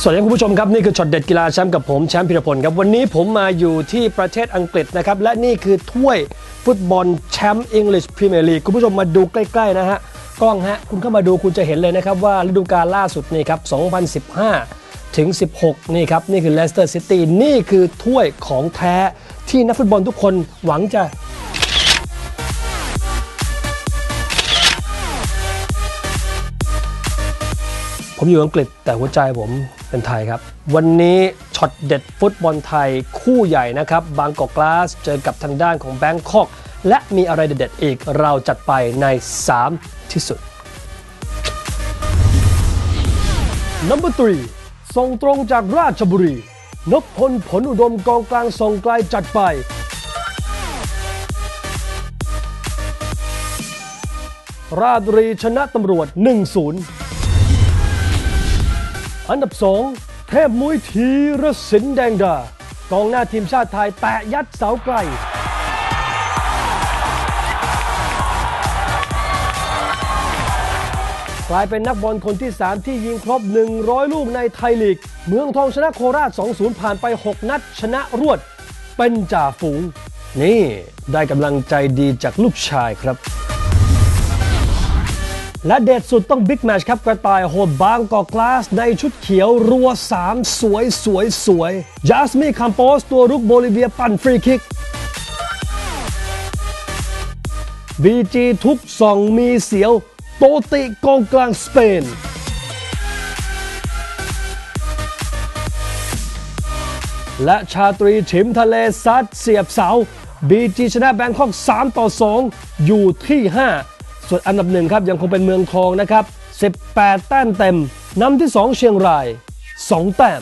สวัสดีครับคุณผู้ชมครับ นี่คือช็อตเด็ดกีฬาแชมป์กับผมแชมป์พิรพลครับ วันนี้ผมมาอยู่ที่ประเทศอังกฤษนะครับ และนี่คือถ้วยฟุตบอลแชมป์อังกฤษพรีเมียร์ลีกคุณผู้ชมมาดูใกล้ ๆ นะฮะ กล้องฮะ คุณเข้ามาดูคุณจะเห็นเลยนะครับ ว่าฤดูกาลล่าสุดนี่ครับ 2015 ถึง 16 นี่ครับ นี่คือเลสเตอร์ซิตี้นี่คือถ้วยของแท้ที่นักฟุตบอลทุกคนหวังจะผมอยู่อังกฤษแต่หัวใจผม เป็นไทยครับ วันนี้ช็อตเด็ดฟุตบอลไทยคู่ใหญ่นะครับ บางกอกกลาสเจอกับทางด้านของแบงคอกและมีอะไรเด็ดๆอีกเราจัดไปใน 3 ที่สุด Number 3 ส่งตรงจากราชบุรี นพพลผลอุดมกองกลางส่งไกลจัดไป ราชบุรีชนะตำรวจ 1-0 อันดับ 2 เทพมุ้ยธีรศิลป์แดงดากองหน้าทีมชาติไทยแตะยัดเสาไกล กลายเป็นนักบอลคนที่ 3 ที่ยิงครบ 100 ลูกในไทยลีก เมืองทองชนะโคราช 2-0 ผ่านไป 6 นัดชนะรวด เป็นจ่าฝูง นี่ได้กำลังใจดีจากลูกชายครับ และเด็ดสุดต้องบิ๊กแมชครับ กระต่ายโหดบางกอกกลาส ในชุดเขียวรัว 3 สวยสวยสวยจาสมีคัมโปส ตัวรุกโบลิเวียปั่นฟรีคิกบีจีทุกส่องมีเสียว โตติกองกลางสเปนและชาตรีฉิมทะเลซัดเสียบเสาบีจีชนะแบงคอก 3 ต่อ 2 อยู่ที่ 5 ส่วนอันดับหนึ่งครับยังคงเป็นเมืองทองนะครับ 18 แต้มเต็มนำที่ 2 เชียงราย 2 แต้ม